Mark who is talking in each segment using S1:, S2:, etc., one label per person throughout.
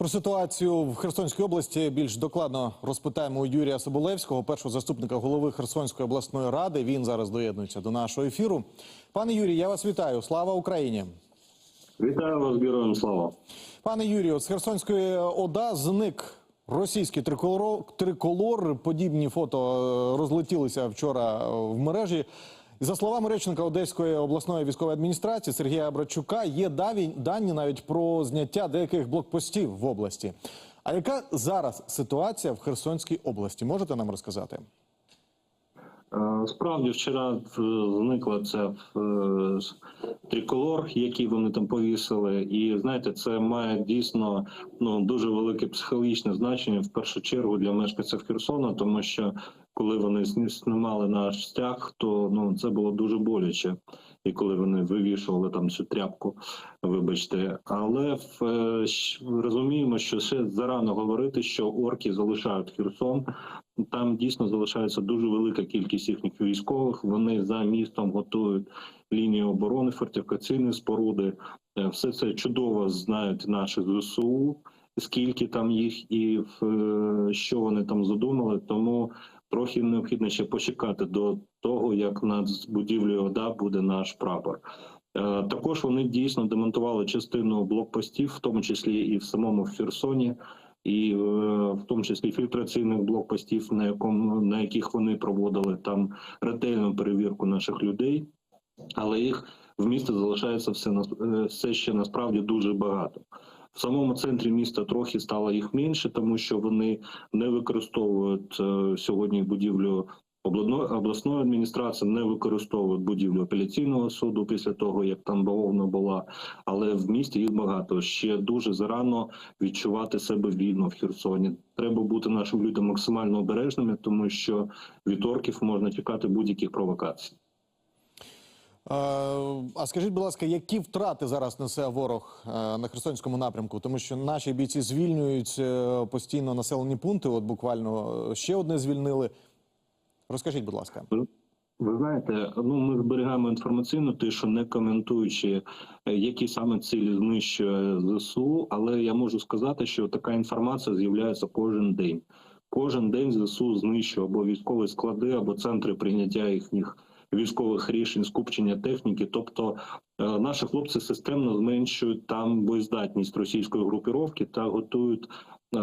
S1: Про ситуацію в Херсонській області більш докладно розпитаємо у Юрія Соболевського, першого заступника голови Херсонської обласної ради. Він зараз доєднується до нашого ефіру. Пане Юрій, я вас вітаю. Слава Україні!
S2: Вітаю вас, героям слава.
S1: Пане Юрію, з Херсонської ОДА зник російський триколор. триколор. Подібні фото е, розлетілися вчора в мережі. За словами речника Одеської обласної військової адміністрації Сергія Абрачука, є даві- дані навіть про зняття деяких блокпостів в області. А яка зараз ситуація в Херсонській області? Можете нам розказати?
S2: Е, Справді вчора е, зникла ця е, триколор, який вони там повісили, і знаєте, це має дійсно ну дуже велике психологічне значення в першу чергу для мешканців Херсона, тому що коли вони знімали наш стяг, то ну це було дуже боляче. І коли вони вивішували там цю тряпку, вибачте, але в, е, розуміємо, що ще зарано говорити, що орки залишають Херсон. Там дійсно залишається дуже велика кількість їхніх військових. Вони за містом готують лінію оборони, фортифікаційні споруди. Е, Все це чудово знають наші ЗСУ, скільки там їх і е, що вони там задумали. Тому трохи необхідно ще почекати до того, як над будівлею ОДА буде наш прапор. Е, Також вони дійсно демонтували частину блокпостів, в тому числі і в самому Херсоні і е, в тому числі фільтраційних блокпостів, на якому на яких вони проводили там ретельну перевірку наших людей, але їх в місті залишається все е, все ще насправді дуже багато. В самому центрі міста трохи стало їх менше, тому що вони не використовують е, сьогодні будівлю обласної адміністрації, не використовують будівлю апеляційного суду після того, як там бавовна була. Але в місті їх багато. Ще дуже зарано відчувати себе вільно в Херсоні. Треба бути нашим людям максимально обережними, тому що від орків можна чекати будь-яких провокацій.
S1: Е, А скажіть, будь ласка, які втрати зараз несе ворог е, на Херсонському напрямку? Тому що наші бійці звільнюють е, постійно населені пункти. От буквально ще одне звільнили. Розкажіть, будь ласка.
S2: Ви знаєте, ну ми зберігаємо інформаційну тишу, не коментуючи, які саме цілі знищує ЗСУ. Але я можу сказати, що така інформація з'являється кожен день. Кожен день ЗСУ знищує або військові склади, або центри прийняття їхніх військових рішень, скупчення техніки. Тобто е, наші хлопці системно зменшують там боєздатність російської групіровки та готують е,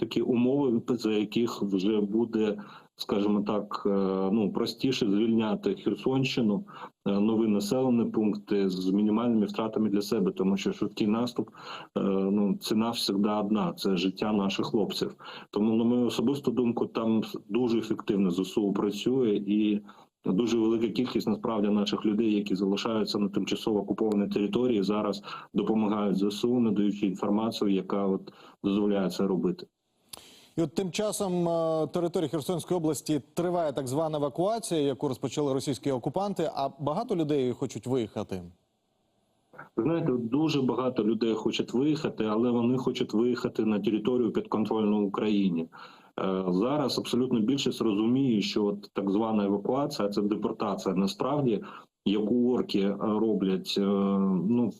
S2: такі умови, за яких вже буде скажімо так, е, ну простіше звільняти Херсонщину, нові населені пункти з мінімальними втратами для себе, тому що швидкий наступ ну ціна завжди одна це життя наших хлопців. Тому, на мою особисту думку, там дуже ефективно ЗСУ працює і. Дуже велика кількість насправді наших людей, які залишаються на тимчасово окупованій території, зараз допомагають ЗСУ, надаючи інформацію, яка от дозволяє це робити.
S1: І от тим часом е, території Херсонської області триває так звана евакуація, яку розпочали російські окупанти. А багато людей хочуть виїхати.
S2: Ви знаєте, дуже багато людей хочуть виїхати, але вони хочуть виїхати на територію підконтрольну Україні. Е, Зараз абсолютно більшість розуміє, що от так звана евакуація це депортація. Насправді, яку орки е, роблять, е, ну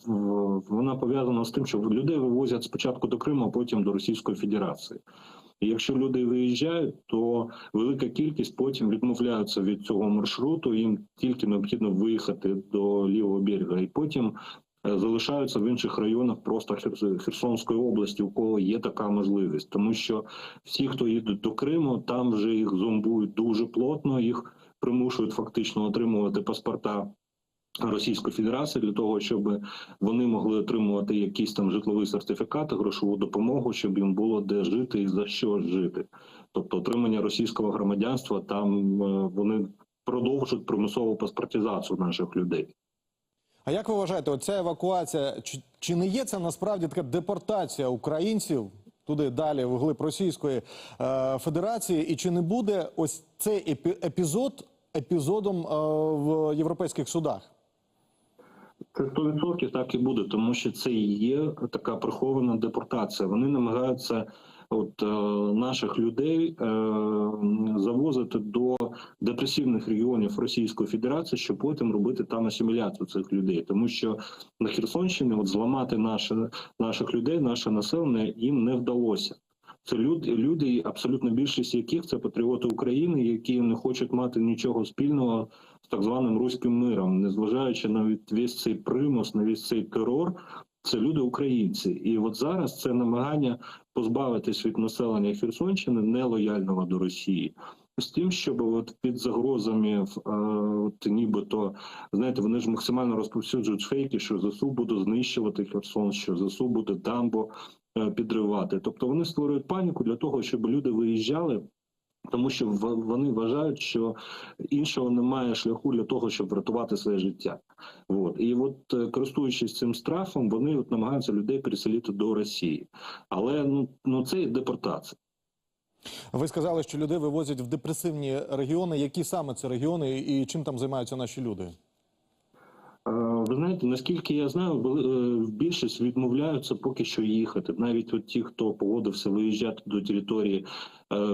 S2: вона пов'язана з тим, що людей вивозять спочатку до Криму, а потім до Російської Федерації. І якщо люди виїжджають, то велика кількість потім відмовляються від цього маршруту. Їм тільки необхідно виїхати до лівого берега, і потім залишаються в інших районах просто Херс- Херсонської області, у кого є така можливість, тому що всі, хто їдуть до Криму, там вже їх зомбують дуже плотно, їх примушують фактично отримувати паспорта. Російської Федерації для того, щоб вони могли отримувати якісь там житлові сертифікати, грошову допомогу, щоб їм було де жити і за що жити. Тобто отримання російського громадянства там е, вони продовжують примусову паспортизацію наших людей.
S1: А як ви вважаєте, оця евакуація чи, чи не є це насправді така депортація українців туди далі, в глиб Російської е, Федерації? І чи не буде ось цей епі- епізод епізодом е, в європейських судах?
S2: Це 100% так і буде, тому що це є така прихована депортація. Вони намагаються от е, наших людей е, завозити до депресивних регіонів Російської Федерації, щоб потім робити там асиміляцію цих людей, тому що на Херсонщині от зламати наше, наших людей, наше населення їм не вдалося. Це люди, люди, абсолютно більшість яких це патріоти України, які не хочуть мати нічого спільного з так званим руським миром, незважаючи на весь цей примус, на весь цей терор. Це люди українці, і от зараз це намагання позбавитись від населення Херсонщини нелояльного до Росії. З тим, щоб от під загрозами, е, от нібито знаєте, вони ж максимально розповсюджують фейки, що ЗСУ буде знищувати Херсон, що ЗСУ буде дамбо е, підривати. Тобто вони створюють паніку для того, щоб люди виїжджали. Тому що вони вважають, що іншого немає шляху для того, щоб врятувати своє життя. От і от е, користуючись цим страхом, вони от намагаються людей переселити до Росії, але ну ну це і депортація.
S1: Ви сказали, що людей вивозять в депресивні регіони. Які саме це регіони і чим там займаються наші люди?
S2: Е, Ви знаєте, наскільки я знаю, е, більшість відмовляються поки що їхати. Навіть от ті, хто погодився виїжджати до території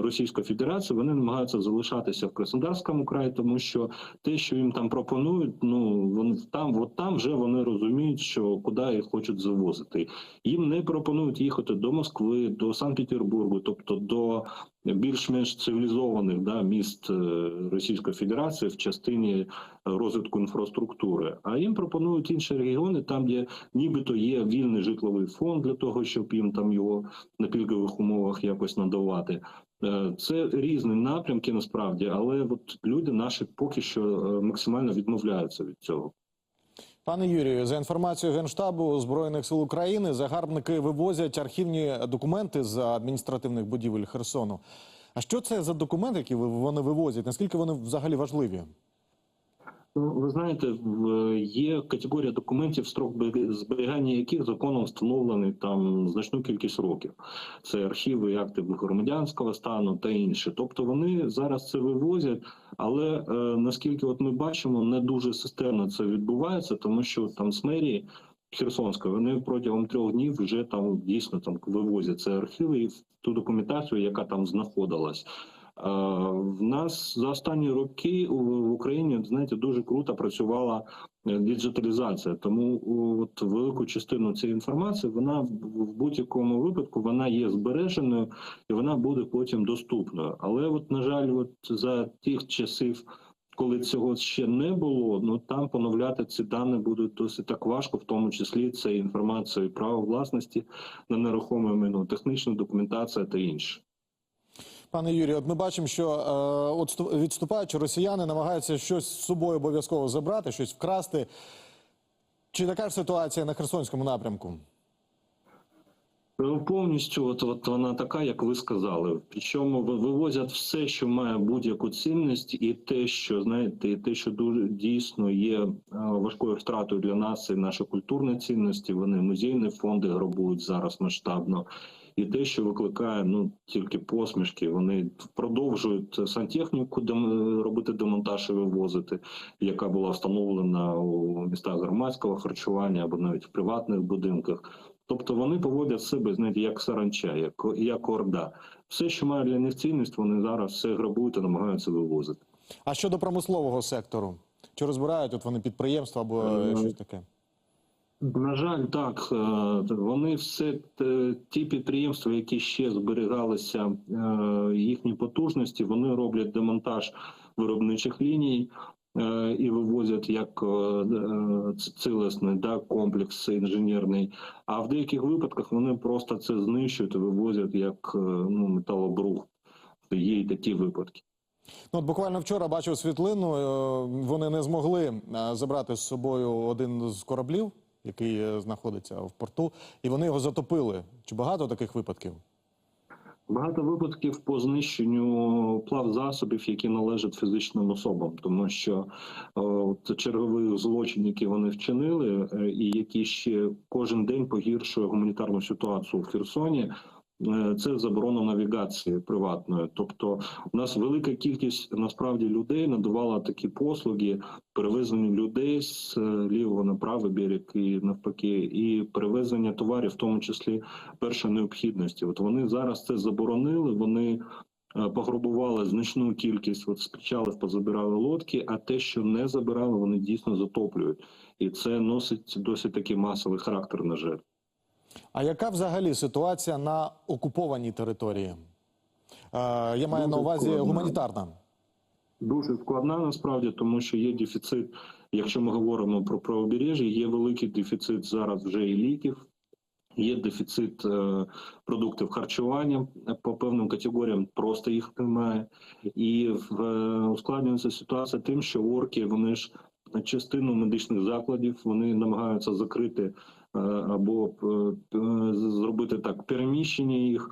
S2: Російської Федерації, вони намагаються залишатися в Краснодарському краї, тому що те, що їм там пропонують, ну вони там, от там вже вони розуміють, що куди їх хочуть завозити. Їм не пропонують їхати до Москви, до Санкт-Петербургу, тобто до більш-менш цивілізованих да, міст е, Російської Федерації в частині розвитку інфраструктури. А їм пропонують інші регіони, там де нібито є вільний житловий фонд для того, щоб їм там його на пільгових умовах якось надавати. Е, Це різні напрямки насправді, але от люди наші поки що е, максимально відмовляються від цього.
S1: Пане Юрію, за інформацією Генштабу Збройних сил України, загарбники вивозять архівні документи з адміністративних будівель Херсону. А що це за документи, які вони вивозять? Наскільки вони взагалі важливі?
S2: Ну, ви знаєте, є категорія документів, строк зберігання яких законом встановлений там значну кількість років. Це архіви і акти громадянського стану та інше. Тобто вони зараз це вивозять, але е, наскільки от ми бачимо, не дуже системно це відбувається, тому що там з мерії Херсонської вони протягом трьох днів вже там дійсно там вивозять це архіви і ту документацію, яка там знаходилась. В нас за останні роки в Україні знаєте дуже круто працювала е, діджиталізація. Тому от велику частину цієї інформації вона в будь-якому випадку вона є збереженою і вона буде потім доступною. Але от на жаль, от за тих часів. Коли цього ще не було, ну там поновляти ці дані буде досить так важко, в тому числі це інформація і право власності на нерухоме майно, технічна документація та інше.
S1: Пане Юрію, от ми бачимо, що е, відступаючи росіяни намагаються щось з собою обов'язково забрати, щось вкрасти. Чи така ж ситуація на Херсонському напрямку?
S2: Ну, Повністю, от, от вона така, як ви сказали. Причому вивозять все, що має будь-яку цінність, і те, що знаєте, і те, що дуже дійсно є е, важкою втратою для нас, і наші культурні цінності. Вони музейні фонди грабують зараз масштабно. І те, що викликає ну тільки посмішки, вони продовжують сантехніку робити демонтаж і вивозити, яка була встановлена у містах громадського харчування або навіть в приватних будинках. Тобто вони поводять себе знаєте, як саранча, як, як орда. Все, що має для них цінність, вони зараз все грабують і намагаються вивозити.
S1: А щодо промислового сектору? Чи розбирають от вони підприємства або Е, щось таке?
S2: На жаль, так е, вони все ті підприємства, які ще зберігалися е, їхні потужності, вони роблять демонтаж виробничих ліній. е, І вивозять як е, е, ц- цілісний да, комплекс інженерний. А в деяких випадках вони просто це знищують і вивозять як е, ну, металобрух. Є і такі випадки.
S1: Ну, от буквально вчора бачив світлину. е, Вони не змогли е, забрати з собою один з кораблів, який е, знаходиться в порту, і вони його затопили. Чи багато таких випадків?
S2: Багато випадків по знищенню плав засобів, які належать фізичним особам, тому що це от чергових злочин, які вони вчинили, е, і які ще кожен день погіршує гуманітарну ситуацію в Херсоні. Е, це заборона навігації приватної. Тобто, у нас велика кількість насправді людей надавала такі послуги перевезення людей з е, лівого на правий берег і навпаки, і перевезення товарів, в тому числі першої необхідності. От вони зараз це заборонили. Вони е, пограбували значну кількість, от спочатку позабирали лодки, а те, що не забирали, вони дійсно затоплюють, і це носить досить такий масовий характер. На жаль.
S1: А яка взагалі ситуація на окупованій території? Е, я маю на увазі
S2: складно.
S1: гуманітарна.
S2: дуже складна насправді, тому що є дефіцит. Якщо ми говоримо про правобережжя, є великий дефіцит зараз вже і ліків. Є дефіцит е, продуктів харчування по певним категоріям, просто їх немає, і в е, ускладнюється ситуація тим, що орки вони ж частину медичних закладів вони намагаються закрити або е, е, зробити так переміщення їх,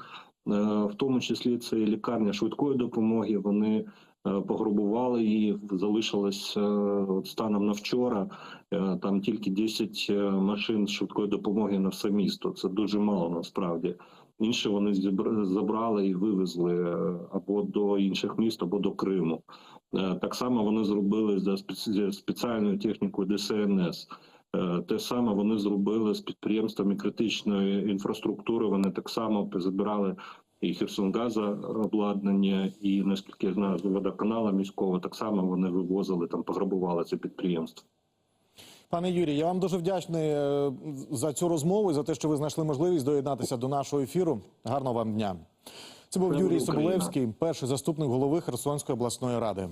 S2: Е, в тому числі це лікарня швидкої допомоги. Вони е, пограбували її, залишилось е, станом на вчора. е, Там тільки 10 е, машин швидкої допомоги на все місто. Це дуже мало насправді. Інші вони забрали і вивезли е, або до інших міст, або до Криму. Е, Так само вони зробили за спеці- спеціальною технікою ДСНС. Е, Те саме вони зробили з підприємствами критичної інфраструктури. Вони так само забирали і Херсонгаза обладнання, і наскільки я знаю, водоканала міського так само вони вивозили там, пограбували це підприємство.
S1: Пане Юрій, я вам дуже вдячний е, за цю розмову і за те, що ви знайшли можливість доєднатися до нашого ефіру. Гарного вам дня. Це був Юрій Соболевський, перший заступник голови Херсонської обласної ради.